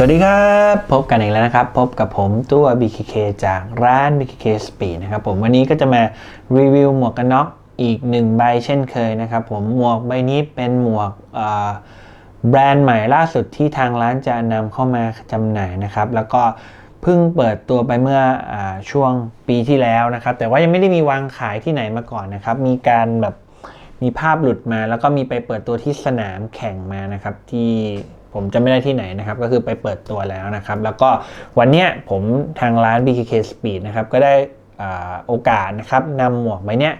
สวัสดีครับ พบกันอีกแล้วนะครับ พบกับผมตัว BKK จากร้าน BKK Speed นะครับผมวันนี้ก็จะมารีวิวหมวกกันน็อกอีกหนึ่งใบเช่นเคยนะครับผมหมวกใบนี้เป็นหมวกแบรนด์ใหม่ล่าสุดที่ทางร้านจะนำเข้ามาจำหน่ายนะครับ แล้วก็เพิ่งเปิดตัวไปเมื่ออช่วงปีที่แล้วนะครับ แต่ว่ายังไม่ได้มีวางขายที่ไหนมาก่อนนะครับ มีการแบบมีภาพหลุดมา แล้วก็มีไปเปิดตัวที่สนามแข่งมานะครับที่ ผมจะไม่ได้ที่ไหนนะครับ ก็คือไปเปิดตัวแล้วนะครับ แล้วก็วันนี้ผมทางร้าน BKK Speed นะครับ ก็ได้อาโอกาสนะครับนำหมวกใบนี้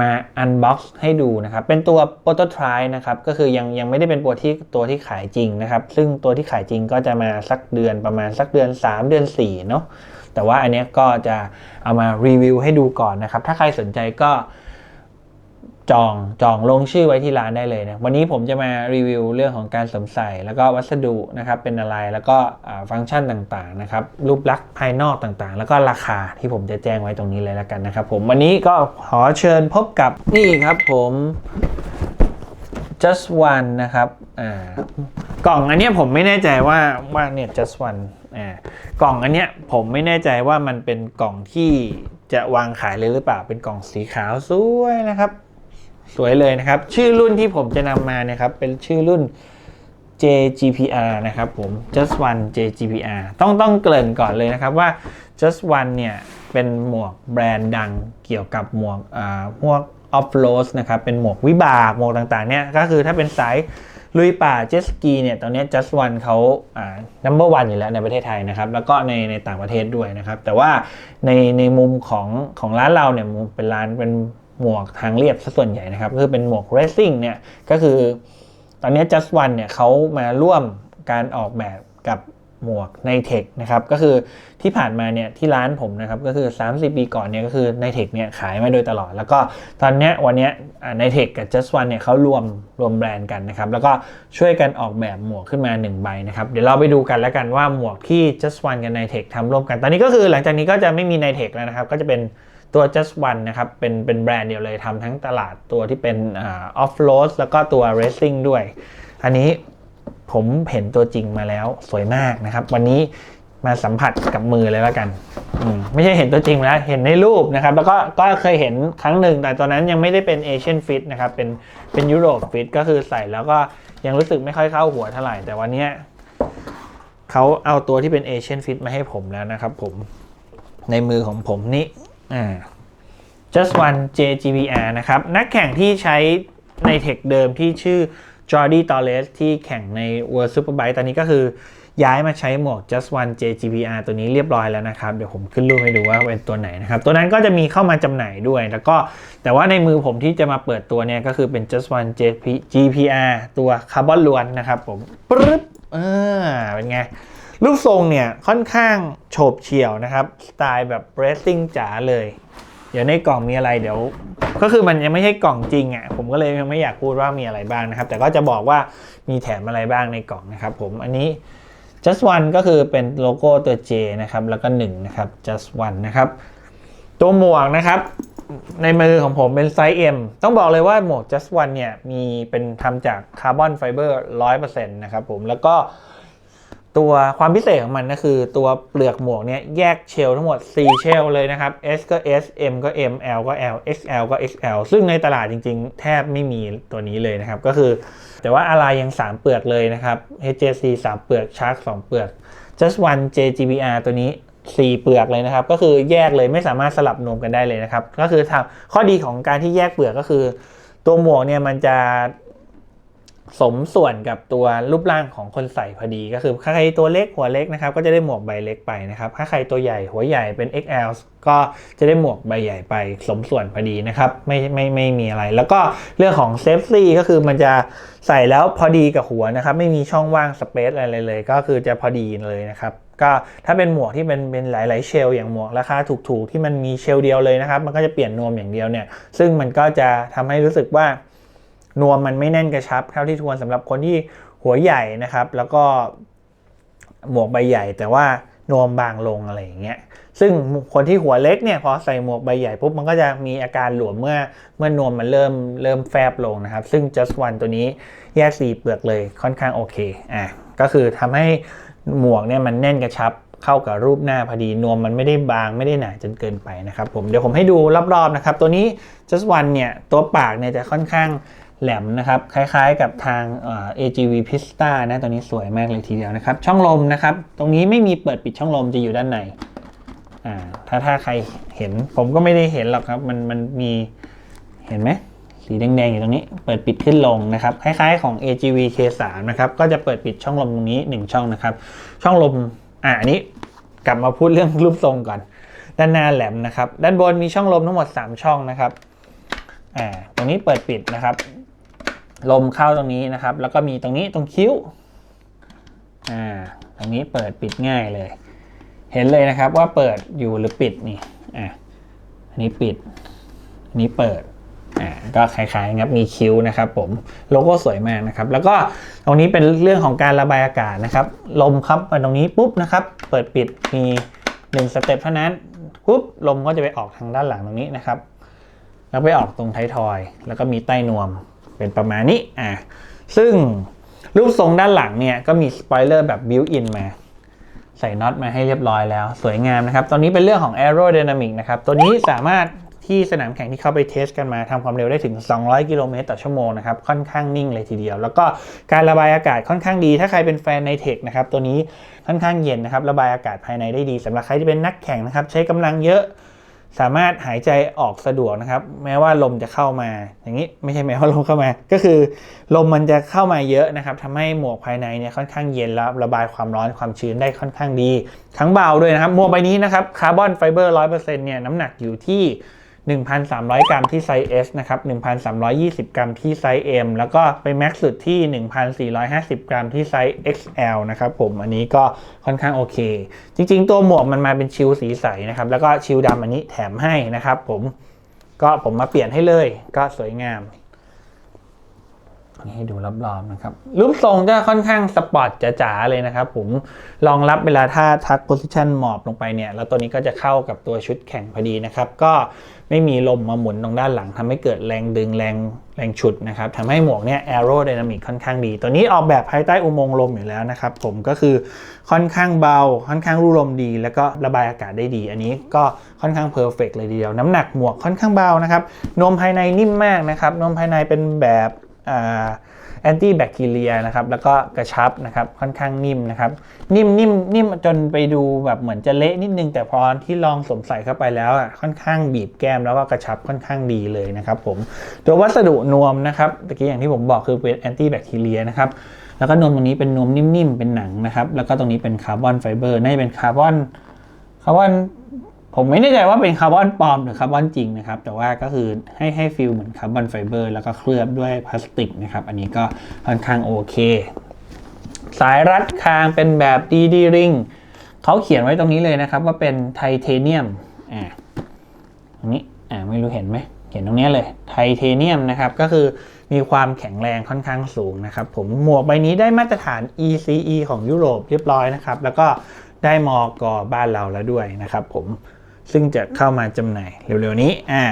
มา unbox ให้ดูนะครับ เป็นตัว prototype นะครับ ก็คือยังยังไม่ได้เป็นตัวที่ตัวที่ขายจริงนะครับ ซึ่งตัวที่ขายจริงก็จะมาสักเดือนประมาณสักเดือน 3 เดือน4เนาะ แต่ว่าอันนี้ก็จะเอามารีวิวให้ดูก่อนนะครับ ถ้าใครสนใจก็ จองจองลงชื่อไว้ที่ร้านได้เลยนะวันนี้ผมจะมารีวิวเรื่องของการสวมใส่ แล้วก็วัสดุนะครับเป็นอะไรแล้วก็ฟังก์ชันต่างๆนะครับรูปลักษณ์ภายนอกต่างๆ แล้วก็ราคาที่ผมจะแจ้งไว้ตรงนี้เลยแล้วกันนะครับ ผมวันนี้ก็ขอเชิญพบกับนี่ครับผม just one นะครับอ่ากล่องอันนี้ผมไม่แน่ใจว่าว่าเนี่ย just one อ่ากล่องอันเนี้ยผมไม่แน่ใจว่ามันเป็นกล่องที่จะวางขายเลยหรือเปล่าเป็นกล่องสีขาวสวยนะครับ สวยเลยนะครับ ชื่อรุ่นที่ผมจะนำมานี่ยครับ เป็นชื่อรุ่น JGPR นะครับผม just one JGPR ต้องต้องเกริ่นก่อนเลยนะครับว่า just one เนี่ยเป็นหมวกแบรนด์ดังเกี่ยวกับหมวกอ่าพวก off road นะครับ เป็นหมวกวิบากหมวกต่างๆเนี่ยก็คือถ้าเป็นสายลุยป่าเจสกีเนี่ยตอนนี้ just one เขาอ่า number one อยู่แล้วในประเทศไทยนะครับ แล้วก็ในในต่างประเทศด้วยนะครับ แต่ว่าในในมุมของของร้านเราเนี่ยเป็นร้านเป็น หมวกทางเรียบซะส่วนใหญ่นะครับก็คือเป็นหมวก racing เนี่ยก็คือตอนนี้ just one เนี่ยเขามาร่วมการออกแบบกับหมวกในเทคนะครับก็คือที่ผ่านมาเนี่ยที่ร้านผมนะครับก็คือ 30 ปีก่อนเนี่ยก็คือในเทคเนี่ยขายมาโดยตลอด แล้วก็ตอนนี้วันนี้ในเทคกับ just one เนี่ยเขารวมรวมแบรนด์กันนะครับแล้วก็ช่วยกันออกแบบหมวกขึ้นมา 1 ใบนะครับเดี๋ยวเราไปดูกันแล้วกันว่าหมวกที่ just one กับในเทคทำร่วมกัน ตอนนี้ก็คือหลังจากนี้ก็จะไม่มีในเทคแล้วนะครับก็จะเป็น ตัว just one นะครับ เป็นเป็นแบรนด์เดียวเลยทำทั้งตลาดตัวที่เป็นออฟโรดแล้วก็ตัว racing ด้วย อันนี้ผมเห็นตัวจริงมาแล้วสวยมากนะครับ วันนี้มาสัมผัสกับมือเลยแล้วกันอืมไม่ใช่เห็นตัวจริงแล้ว เห็นในรูปนะครับ แล้วก็ก็เคยเห็นครั้งหนึ่ง แต่ตอนนั้นยังไม่ได้เป็นเอเชียนฟิตนะครับ เป็นเป็นยุโรปฟิตก็คือใส่แล้วก็ยังรู้สึกไม่ค่อยเข้าหัวเท่าไหร่ แต่วันนี้เขาเอาตัวที่เป็นเอเชียนฟิตมาให้ผมแล้วนะครับผม ในมือของผมนี่ อ่า just one JGBR นะครับ นักแข่งที่ใช้ในเทคเดิมที่ชื่อ Jordi Torres ที่แข่งใน World Superbike ตอนนี้ก็คือย้ายมาใช้หมวก just one JGBR ตัวนี้เรียบร้อยแล้วนะครับ เดี๋ยวผมขึ้นรูปให้ดูว่าเป็นตัวไหนนะครับ ตัวนั้นก็จะมีเข้ามาจำหน่ายด้วย แล้วก็แต่ว่าในมือผมที่จะมาเปิดตัวเนี่ย ก็คือเป็น just one JGP R ตัวคาร์บอนล้วนนะครับผมปึ๊บเออเป็นไง รูปทรงเนี่ยค่อนข้างโฉบเฉี่ยวนะครับ สไตล์แบบเรสซิ่งจ๋าเลย เดี๋ยวในกล่องมีอะไรเดี๋ยว ก็คือมันยังไม่ใช่กล่องจริงอะผมก็เลยยังไม่อยากพูดว่ามีอะไรบ้างนะครับ แต่ก็จะบอกว่ามีแถมอะไรบ้างในกล่องนะครับผมอันนี้ just one ก็คือเป็นโลโก้ตัว J นะครับแล้วก็1นะครับ just one นะครับตัวหมวกนะครับในมือของผมเป็นไซส์ M ต้องบอกเลยว่าหมวก just one เนี่ยมีเป็นทำจากคาร์บอนไฟเบอร์100%นะครับผมแล้วก็ ตัวความพิเศษของมันก็คือตัวเปลือกหมวกเนี่ยแยกเชลทั้งหมด 4 เชลเลยนะครับ S ก็ S M ก็ M L ก็ L XL ก็ XL ซึ่งในตลาดจริงๆ แทบไม่มีตัวนี้เลยนะครับ ก็คือ แต่ว่าอะไรยัง 3 เปลือกเลยนะครับ HJC 3 เปลือก Shark 2 เปลือก Just One JGBR ตัวนี้ 4 เปลือกเลยนะครับ ก็คือแยกเลยไม่สามารถสลับรวมกันได้เลยนะครับ ก็คือทำข้อดีของการที่แยกเปลือกก็คือ ตัวหมวกเนี่ยมันจะ สมส่วนกับตัวรูปร่างของคนใส่พอดีก็คือถ้าใครตัวเล็กหัวเล็กนะครับ ก็จะได้หมวกใบเล็กไปนะครับ ถ้าใครตัวใหญ่หัวใหญ่เป็น XL ก็จะได้หมวกใบใหญ่ไปสมส่วนพอดีนะครับ ไม่ไม่ไม่มีอะไร แล้วก็เรื่องของเซฟตี้ก็คือมันจะใส่แล้วพอดีกับหัวนะครับ ไม่มีช่องว่างสเปซอะไรเลย ก็คือจะพอดีเลยนะครับก็ถ้าเป็นหมวกที่เป็นเป็นหลาย ๆ เชลอย่างหมวกราคาถูก ๆ ที่มันมีเชลเดียวเลยนะครับ มันก็จะเปลี่ยนนวมอย่างเดียวเนี่ย ซึ่งมันก็จะทำให้รู้สึกว่า นวมมันไม่แน่นกระชับเท่าที่ควรสำหรับคนที่หัวใหญ่นะครับ แล้วก็หมวกใบใหญ่ แต่ว่านวมบางลงอะไรอย่างเงี้ยซึ่งคนที่หัวเล็กเนี่ยพอใส่หมวกใบใหญ่ปุ๊บมันก็จะมีอาการหลวมเมื่อเมื่อนวมมันเริ่มเริ่มแฟบลงนะครับ ซึ่ง just one ตัวนี้แยกสีเปลือกเลยค่อนข้างโอเคอะก็คือทำให้หมวกเนี่ยมันแน่นกระชับเข้ากับรูปหน้าพอดีนวมมันไม่ได้บางไม่ได้หนาจนเกินไปนะครับผมเดี๋ยวผมให้ดูรอบๆนะครับ ตัวนี้ just one เนี่ยตัวปากเนี่ยจะค่อนข้าง แหลมนะครับ คล้ายๆกับทาง AGV Pista นะตัวนี้สวยมากเลยทีเดียวนะครับ ช่องลมนะครับ ตรงนี้ไม่มีเปิดปิดช่องลมจะอยู่ด้านในอ่าถ้าถ้าใครเห็นผมก็ไม่ได้เห็นหรอกครับ มันมันมีเห็นไหมสีแดงๆอยู่ตรงนี้ เปิดปิดขึ้นลงนะครับ คล้ายๆของ AGV K3 นะครับ ก็จะเปิดปิดช่องลมตรงนี้ 1 ช่องนะครับ ช่องลมอะอันนี้กลับมาพูดเรื่องรูปทรงก่อน ด้านหน้าแหลมนะครับ ด้านบนมีช่องลมทั้งหมด 3 ช่องนะครับอ่าตรงนี้เปิดปิดนะครับ ลมเข้าตรงนี้นะครับ แล้วก็มีตรงนี้ตรงคิ้วอ่าตรงนี้เปิดปิดง่ายเลย เห็นเลยนะครับว่าเปิดอยู่หรือปิดนี่อ่าอันนี้ปิดอันนี้เปิดอ่าก็คล้ายๆครับมีคิ้วนะครับ ผมโลโก้สวยมากนะครับ แล้วก็ตรงนี้เป็นเรื่องของการระบายอากาศนะครับ ลมครับมาตรงนี้ปุ๊บนะครับ เปิดปิดมีหนึ่งสเต็ปเท่านั้นปุ๊บลมก็จะไปออกทางด้านหลังตรงนี้นะครับ แล้วไปออกตรงท้ายทอย แล้วก็มีใต้นวม เป็นประมาณนี้อ่าซึ่งรูปทรงด้านหลังเนี่ยก็มีสปอยเลอร์แบบบิวอินมา ใส่น็อตมาให้เรียบร้อยแล้ว สวยงามนะครับ ตอนนี้เป็นเรื่องของ aerodynamic นะครับ ตัวนี้สามารถที่สนามแข่งที่เข้าไปเทสกันมาทำความเร็วได้ถึง 200 กิโลเมตรต่อชั่วโมงนะครับ ค่อนข้างนิ่งเลยทีเดียว แล้วก็การระบายอากาศค่อนข้างดี ถ้าใครเป็นแฟนในเทคนะครับ ตัวนี้ค่อนข้างเย็นนะครับ ระบายอากาศภายในได้ดีสำหรับใครที่เป็นนักแข่งนะครับ ใช้กำลังเยอะ สามารถหายใจออกสะดวกนะครับ แม้ว่าลมจะเข้ามา อย่างนี้ไม่ใช่แม้ว่าลมเข้ามา ก็คือลมมันจะเข้ามาเยอะนะครับทำให้หมวกภายในเนี่ยค่อนข้างเย็นแล้วระบายความร้อนความชื้นได้ค่อนข้างดี ทั้งเบาด้วยนะครับหมวกใบนี้นะครับคาร์บอนไฟเบอร์ร้อยเนี่ยน้ำหนักอยู่ที่ 1,300 กรัมที่ไซส์ S นะครับ 1,320 กรัมที่ไซส์ M แล้วก็ไปแม็กซ์สุดที่ 1,450 กรัมที่ไซส์ XL นะครับผมอันนี้ก็ค่อนข้างโอเค จริงๆ ตัวหมวกมันมาเป็นชิลสีใสนะครับ แล้วก็ชิลดำอันนี้แถมให้นะครับผมก็ผมมาเปลี่ยนให้เลยก็สวยงาม ให้ดูรอบๆนะครับ รูปทรงจะค่อนข้างสปอร์ตจ๋าๆเลยนะครับผมรองรับเวลาถ้าทักโพซิชันหมอบลงไปเนี่ย แล้วตัวนี้ก็จะเข้ากับตัวชุดแข่งพอดีนะครับ ก็ไม่มีลมมาหมุนตรงด้านหลังทำให้เกิดแรงดึงแรงแรงฉุดนะครับทำให้หมวกเนี่ยแอโรไดนามิกค่อนข้างดี ตัวนี้ออกแบบภายใต้อุโมงค์ลมอยู่แล้วนะครับผมก็คือค่อนข้างเบา ค่อนข้างรูลมดี แล้วก็ระบายอากาศได้ดี อันนี้ก็ค่อนข้างเพอร์เฟกเลยทีเดียว น้ำหนักหมวกค่อนข้างเบานะครับนมภายในนิ่มมากนะครับนมภายในเป็นแบบ แอนตี้แบคทีเรียนะครับแล้วก็กระชับนะครับค่อนข้างนิ่มนะครับ นิ่มนิ่มนิ่มจนไปดูแบบเหมือนจะเละนิดนึง แต่พอที่ลองสวมใส่เข้าไปแล้วอะค่อนข้างบีบแก้มแล้วก็กระชับค่อนข้างดีเลยนะครับผมตัววัสดุนวมนะครับตะกี้อย่างที่ผมบอกคือเป็นแอนตี้แบคทีเรียนะครับแล้วก็นวมตรงนี้เป็นนวมนิ่มๆเป็นหนังนะครับแล้วก็ตรงนี้เป็นคาร์บอนไฟเบอร์น่าจะเป็นคาร์บอนคาร์บอน ผมไม่แน่ใจว่าเป็นคาร์บอนปลอมหรือคาร์บอนจริงนะครับ แต่ว่าก็คือให้ให้ฟิลเหมือนคาร์บอนไฟเบอร์แล้วก็เคลือบด้วยพลาสติกนะครับ อันนี้ก็ค่อนข้างโอเค สายรัดคางเป็นแบบดีดีริงเขาเขียนไว้ตรงนี้เลยนะครับ ว่าเป็นไทเทเนียมอ่าตรงนี้อ่าไม่รู้เห็นไหมเห็นตรงนี้เลยไทเทเนียมนะครับ ก็คือมีความแข็งแรงค่อนข้างสูงนะครับ ผมหมวกใบนี้ได้มาตรฐาน ECE ของยุโรปเรียบร้อยนะครับ แล้วก็ได้มอกบ้านเราแล้วด้วยนะครับผม ซึ่งจะเข้ามาจำหน่ายเร็วๆนี้อ่า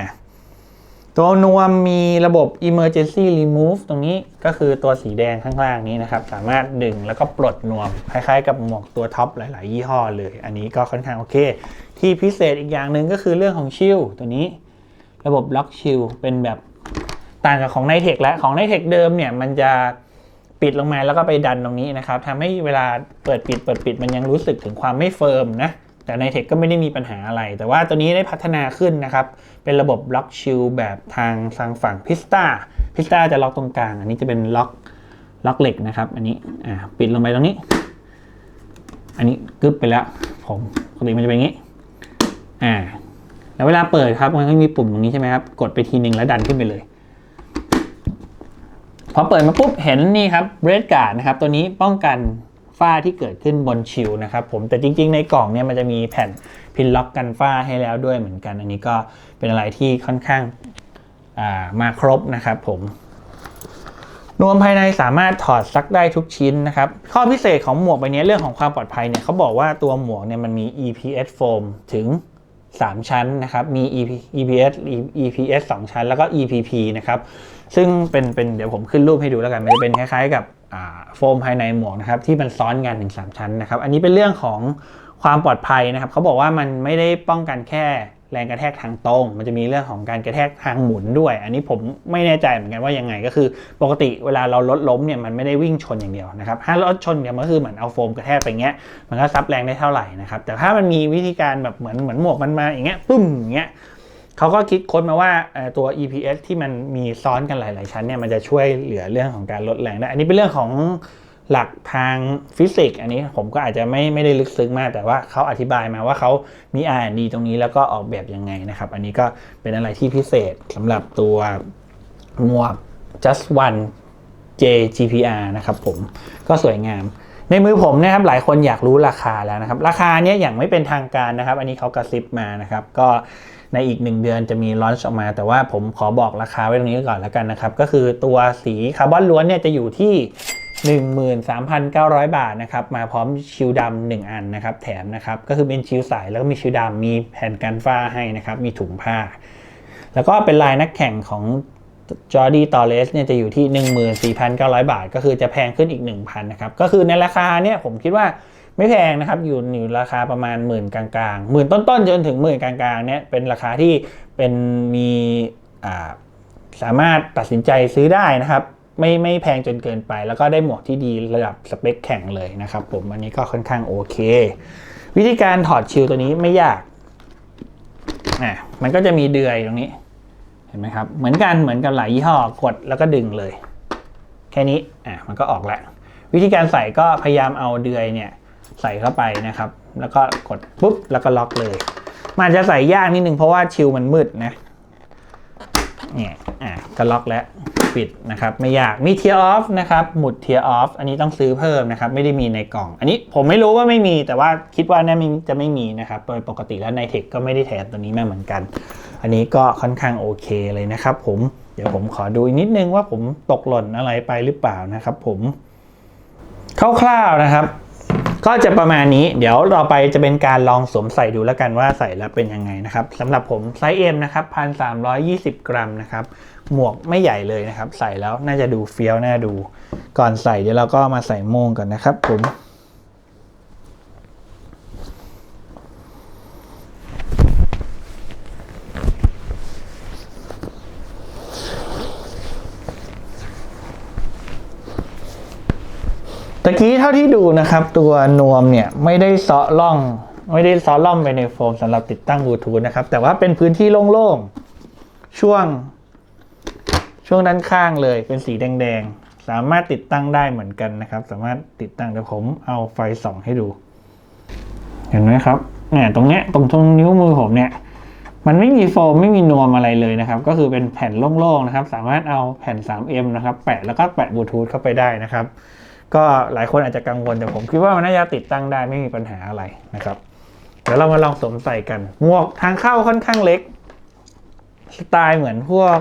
ตัวนวมมีระบบ emergency remove ตรงนี้ก็คือตัวสีแดงข้างล่างนี้นะครับ สามารถดึงแล้วก็ปลดนวม คล้ายๆ กับหมวกตัวท็อปหลาย ๆ ยี่ห้อเลย อันนี้ก็ค่อนข้างโอเค ที่พิเศษอีกอย่างหนึ่งก็คือเรื่องของชิลตัวนี้ ระบบล็อกชิลเป็นแบบต่างกับของในเทคและของในเทคเดิมเนี่ยมันจะปิดลงมาแล้วก็ไปดันตรงนี้นะครับทำให้เวลาเปิดปิดเปิดปิดมันยังรู้สึกถึงความไม่เฟิร์มนะ แต่ในเทคก็ไม่ได้มีปัญหาอะไร แต่ว่าตัวนี้ได้พัฒนาขึ้นนะครับ เป็นระบบล็อกชิลแบบทางทางฝั่งพิสตาพิสตาจะล็อกตรงกลาง อันนี้จะเป็นล็อกล็อกเหล็กนะครับ อันนี้อ่าปิดลงไปตรงนี้ อันนี้กึบไปแล้ว ผมปกติมันจะเป็นอย่างนี้อ่าแล้วเวลาเปิดครับมันก็มีปุ่มตรงนี้ใช่ไหมครับ กดไปทีนึงแล้วดันขึ้นไปเลย พอเปิดมาปุ๊บเห็นนี่ครับเบรดการ์ดนะครับ ตัวนี้ป้องกัน ฝ้าที่เกิดขึ้นบนชิลนะครับผมแต่จริง ๆ ในกล่องเนี่ยมันจะมีแผ่นพินล็อกกันฝ้าให้แล้วด้วยเหมือนกัน อันนี้ก็เป็นอะไรที่ค่อนข้างามาครบนะครับผมนวมภายในสามารถถอดซักได้ทุกชิ้นนะครับ ข้อพิเศษของหมวกใบนี้เรื่องของความปลอดภัยเนี่ยเขาบอกว่าตัวหมวกเนี่ยมันมี EPS foam ถึง 3 ชั้นนะครับ มี EP EPS EPS 2 ชั้นแล้วก็ EPP นะครับ ซึ่งเป็นเป็นเดี๋ยวผมขึ้นรูปให้ดูแล้วกัน มันจะเป็นคล้ายๆกับ โฟมภายในหมวกนะครับที่มันซ้อนกันถึงสามชั้นนะครับ อันนี้เป็นเรื่องของความปลอดภัยนะครับเขาบอกว่ามันไม่ได้ป้องกันแค่แรงกระแทกทางตรง มันจะมีเรื่องของการกระแทกทางหมุนด้วย อันนี้ผมไม่แน่ใจเหมือนกันว่ายังไงก็คือ ปกติเวลาเรารถล้มเนี่ยมันไม่ได้วิ่งชนอย่างเดียวนะครับถ้ารถชนเนี่ยมันก็คือเหมือนเอาโฟมกระแทกไปเงี้ยมันก็ซับแรงได้เท่าไหร่นะครับแต่ถ้ามันมีวิธีการแบบเหมือนเหมือนหมวกมันมาอย่างเงี้ยปึ้มอย่างเงี้ย เขาก็คิดค้นมาว่าตัว EPS ที่มันมีซ้อนกันหลาย ๆ ชั้นเนี่ยมันจะช่วยเหลือเรื่องของการลดแรงได้ อันนี้เป็นเรื่องของหลักทางฟิสิกส์อันนี้ผมก็อาจจะไม่ไม่ได้ลึกซึ้งมาก แต่ว่าเขาอธิบายมาว่าเขามี R&D ตรงนี้แล้วก็ออกแบบยังไงนะครับ อันนี้ก็เป็นอะไรที่พิเศษสำหรับตัวหมวก just one JGPR นะครับผมก็สวยงาม ในมือผมนะครับหลายคนอยากรู้ราคาแล้วนะครับ ราคาเนี้ยอย่างไม่เป็นทางการนะครับ อันนี้เขากระซิบมานะครับ ก็ ในอีกหนึ่งเดือนจะมีลอนช์ออกมา แต่ว่าผมขอบอกราคาไว้ตรงนี้ก่อนแล้วกันนะครับ ก็คือตัวสีคาร์บอนล้วนเนี่ยจะอยู่ที่13,900 บาทนะครับ มาพร้อมชิลดำหนึ่งอันนะครับ แถมนะครับ ก็คือเป็นชิลใสแล้วก็มีชิลดำมีแผ่นกันฝ้าให้นะครับ มีถุงผ้า แล้วก็เป็นลายนักแข่งของจอร์ดีตอเรสเนี่ยจะอยู่ที่ 14,900 บาท ก็คือจะแพงขึ้นอีก 1,000 นะครับ ก็คือในราคาเนี่ยผมคิดว่า ไม่แพงนะครับอยู่อยู่ราคาประมาณหมื่นกลางๆหมื่นต้นๆจนถึงหมื่นกลางๆเนี่ยเป็นราคาที่เป็นมีสามารถตัดสินใจซื้อได้นะครับ ไม่ไม่แพงจนเกินไป แล้วก็ได้หมวกที่ดีระดับสเปคแข่งเลยนะครับ ผมอันนี้ก็ค่อนข้างโอเค วิธีการถอดชิลตัวนี้ไม่ยากอะมันก็จะมีเดือยตรงนี้ เห็นไหมครับ เหมือนกันเหมือนกับหลายยี่ห้อกดแล้วก็ดึงเลย แค่นี้อะมันก็ออกแล้ววิธีการใส่ก็พยายามเอาเดือยเนี่ย ใส่เข้าไปนะครับ แล้วก็กดปุ๊บแล้วก็ล็อกเลย มันจะใส่ยากนิดนึงเพราะว่าชิลมันมืดนะเนี่ยอะก็ล็อกแล้วปิดนะครับไม่ยากมีเทียร์ออฟนะครับหมุดเทียร์ออฟอันนี้ต้องซื้อเพิ่มนะครับไม่ได้มีในกล่อง อันนี้ผมไม่รู้ว่าไม่มีแต่ว่าคิดว่าน่าจะไม่มีนะครับโดยปกติแล้วในเทคก็ไม่ได้แถมตัวนี้มาเหมือนกัน อันนี้ก็ค่อนข้างโอเคเลยนะครับ ผมเดี๋ยวผมขอดูอีกนิดนึงว่าผมตกหล่นอะไรไปหรือเปล่านะครับ ผมคร่าวๆนะครับ ก็จะประมาณนี้ เดี๋ยวเราไปจะเป็นการลองสวมใส่ดูแล้วกันว่าใส่แล้วเป็นยังไงนะครับสำหรับผมไซส์ M นะครับ1,320กรัมนะครับหมวกไม่ใหญ่เลยนะครับ ใส่แล้วน่าจะดูเฟี้ยวน่าดู ก่อนใส่เดี๋ยวเราก็มาใส่โมงก่อนนะครับผมะกี้เท่าที่ดูนะครับ ตัวนวมเนี่ยไม่ได้เซาะล่อง ไม่ได้เซาะล่องไปในโฟมสำหรับติดตั้งบลูทูธนะครับ แต่ว่าเป็นพื้นที่โล่งๆ ช่วง ช่วงด้านข้างเลยเป็นสีแดงๆ สามารถติดตั้งได้เหมือนกันนะครับ สามารถติดตั้งเดี๋ยวผมเอาไฟส่องให้ดู เห็นไหมครับเนี่ยตรงเนี้ยตรงตรงนิ้วมือผมเนี่ยมันไม่มีโฟมไม่มีนวมอะไรเลยนะครับ ก็คือเป็นแผ่นโล่งๆนะครับ สามารถเอาแผ่น 3M นะครับ แปะแล้วก็แปะบลูทูธเข้าไปได้นะครับ ก็หลายคนอาจจะกังวลแต่ผมคิดว่ามันน่าจะติดตั้งได้ไม่มีปัญหาอะไรนะครับ เดี๋ยวเรามาลองสวมใส่กัน หมวกทางเข้าค่อนข้างเล็กสไตล์เหมือนพวก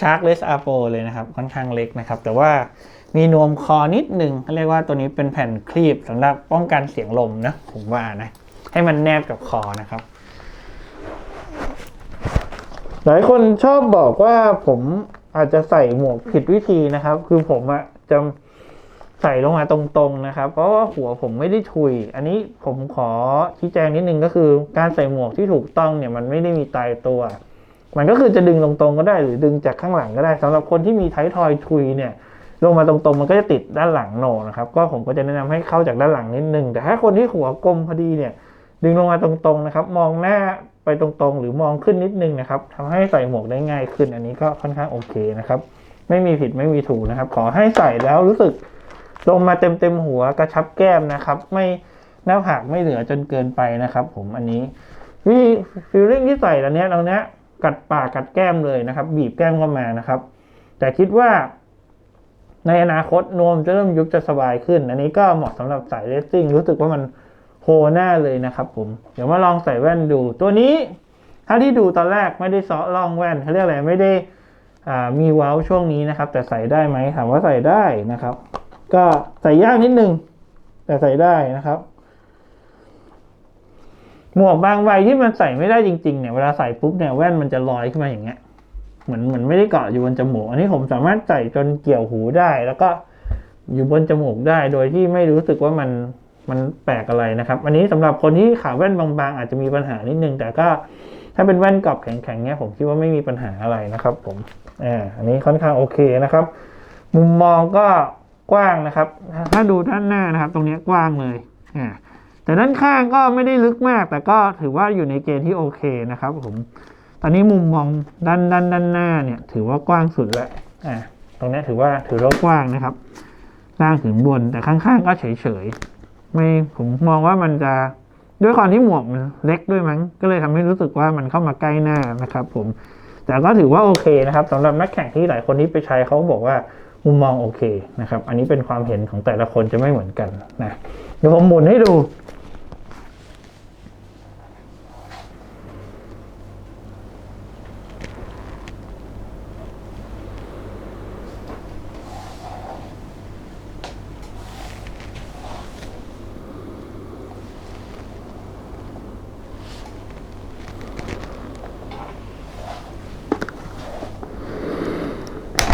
ชาร์กเลสอาโปเลยนะครับ ค่อนข้างเล็กนะครับ แต่ว่ามีนวมคอนิดหนึ่งเขาเรียกว่าตัวนี้เป็นแผ่นคลีบสำหรับป้องกันเสียงลมนะผมว่านะ ให้มันแนบกับคอนะครับ หลายคนชอบบอกว่าผมอาจจะใส่หมวกผิดวิธีนะครับ คือผมอะจะ ใส่ลงมาตรงๆนะครับ เพราะว่าหัวผมไม่ได้ทุย อันนี้ผมขอชี้แจงนิดนึงก็คือการใส่หมวกที่ถูกต้องเนี่ยมันไม่ได้มีตายตัว มันก็คือจะดึงตรงๆก็ได้หรือดึงจากข้างหลังก็ได้สำหรับคนที่มีไททอยทุยเนี่ยลงมาตรงๆ มันก็จะติดด้านหลังโหนนะครับ ก็ผมก็จะแนะนำให้เข้าจากด้านหลังนิดนึง แต่ถ้าคนที่หัวกลมพอดีเนี่ยดึงลงมาตรงๆนะครับ มองหน้าไปตรงๆ หรือมองขึ้นนิดนึงนะครับทำให้ใส่หมวกได้ง่ายขึ้นอันนี้ก็ค่อนข้างโอเคนะครับ ไม่มีผิดไม่มีถูกนะครับ ขอให้ใส่แล้วรู้สึก ลงมาเต็มเต็มๆหัวกระชับแก้มนะครับ ไม่หน้าผากไม่เหลือจนเกินไปนะครับ ผมอันนี้วิฟิลลิ่งที่ใส่ตอนเนี้ยตรงเนี้ยกัดปากกัดแก้มเลยนะครับ บีบแก้มเข้ามานะครับ แต่คิดว่าในอนาคตนวมจะเริ่มยุบจะสบายขึ้น อันนี้ก็เหมาะสำหรับสายเลสซิ่งรู้สึกว่ามันโฮหน้าเลยนะครับ ผม เดี๋ยวมาลองใส่แว่นดู ตัวนี้ถ้าที่ดูตอนแรกไม่ได้ซาะลองแว่นเขาเรียกอะไรไม่ได้อ่ามีเว้าช่วงนี้นะครับ แต่ใส่ได้ไหมถามว่าใส่ได้นะครับ ก็ใส่ยากนิดนึง แต่ใส่ได้นะครับ หมวกบางใบที่มันใส่ไม่ได้จริงๆเนี่ยเวลาใส่ปุ๊บเนี่ยแว่นมันจะลอยขึ้นมาอย่างเงี้ย เหมือนเหมือนไม่ได้เกาะอยู่บนจมูกอันนี้ผมสามารถใส่จนเกี่ยวหูได้ แล้วก็อยู่บนจมูกได้โดยที่ไม่รู้สึกว่ามันมันแปลกอะไรนะครับ อันนี้สำหรับคนที่ขาแว่นบางๆ อาจจะมีปัญหานิดนึง แต่ก็ถ้าเป็นแว่นกรอบแข็งๆเนี้ยผมคิดว่าไม่มีปัญหาอะไรนะครับ ผมอ่าอันนี้ค่อนข้างโอเคนะครับ มุมมองก็ กว้างนะครับ ถ้าดูด้านหน้านะครับ ตรงนี้กว้างเลยอ่าแต่ด้านข้างก็ไม่ได้ลึกมาก แต่ก็ถือว่าอยู่ในเกณฑ์ที่โอเคนะครับผมตอนนี้มุมมองด้านด้านด้านหน้าเนี่ย ถือว่ากว้างสุดแล้วอ่าตรงนี้ถือว่าถือว่ากว้างนะครับล่างถึงบนแต่ข้างๆก็เฉยๆไม่ผมมองว่ามันจะด้วยความที่หมวกมันเล็กด้วยมั้ง ก็เลยทำให้รู้สึกว่ามันเข้ามาใกล้หน้านะครับ ผม แต่ก็ถือว่าโอเคนะครับสำหรับนักแข่งที่หลายคนที่ไปใช้เขาบอกว่า มุมมองโอเคนะครับ อันนี้เป็นความเห็นของแต่ละคนจะไม่เหมือนกันนะเดี๋ยวผมหมุนให้ดู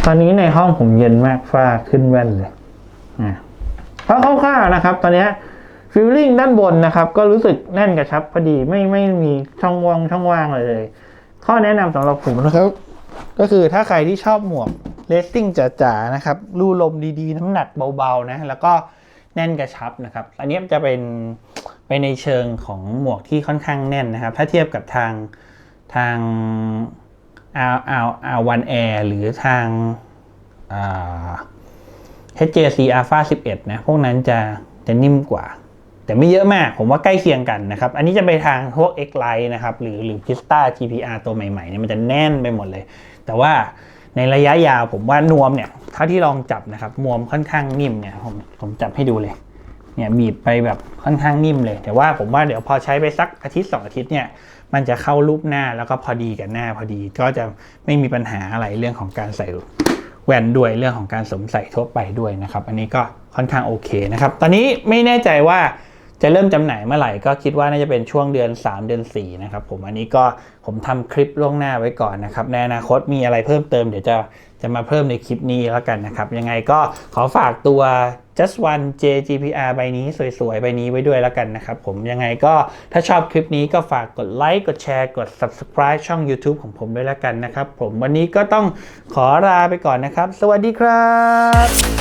ตอนนี้ในห้องผมเย็นมากฟ้าขึ้นแว่นเลยอะเพราะคร่าวๆนะครับ ตอนนี้ฟิลลิ่งด้านบนนะครับ ก็รู้สึกแน่นกระชับพอดีไม่ไม่มีช่องว่างช่องว่างเลย ข้อแนะนำสำหรับผมนะครับ ก็คือถ้าใครที่ชอบหมวกเลสติ้งจ๋าๆนะครับรูลมดีๆ น้ำหนักเบาๆนะ แล้วก็แน่นกระชับนะครับ อันนี้จะเป็นไปในเชิงของหมวกที่ค่อนข้างแน่นนะครับ ถ้าเทียบกับทางทาง R R R 1 Air หรือทาง HJC Alpha 11 นะ พวกนั้นจะจะนิ่มกว่า แต่ไม่เยอะมาก ผมว่าใกล้เคียงกันนะครับ อันนี้จะไปทางพวก X Lite นะครับ หรือหรือ Pista GPR ตัวใหม่ๆเนี่ยมันจะแน่นไปหมดเลย แต่ว่าในระยะยาวผมว่านวมเนี่ยเท่าที่ลองจับนะครับนวมค่อนข้างนิ่มเนี่ยผมผมจับให้ดูเลยเนี่ยบีบไปแบบค่อนข้างนิ่มเลย แต่ว่าผมว่าเดี๋ยวพอใช้ไปสักอาทิตย์สองอาทิตย์เนี่ยมันจะเข้ารูปหน้าแล้วก็พอดีกับหน้าพอดี ก็จะไม่มีปัญหาอะไรเรื่องของการใส่ แว่นด้วยเรื่องของการสวมใส่ทั่วไปด้วยนะครับ อันนี้ก็ค่อนข้างโอเคนะครับ ตอนนี้ไม่แน่ใจว่าจะเริ่มจำหน่ายเมื่อไหร่ก็คิดว่าน่าจะเป็นช่วงเดือน 3 เดือน4นะครับผมอันนี้ก็ผมทำคลิปล่วงหน้าไว้ก่อนนะครับในอนาคตมีอะไรเพิ่มเติมเดี๋ยวจะจะมาเพิ่มในคลิปนี้แล้วกันนะครับ ยังไงก็ขอฝากตัว just one JGPR ใบนี้สวยๆ ใบนี้ไว้ด้วยแล้วกันนะครับผมยังไงก็ถ้าชอบคลิปนี้ก็ฝากกดไลค์กดแชร์กด subscribe ช่อง YouTube ของผมด้วยแล้วกันนะครับผมวันนี้ก็ต้องขอลาไปก่อนนะครับ สวัสดีครับ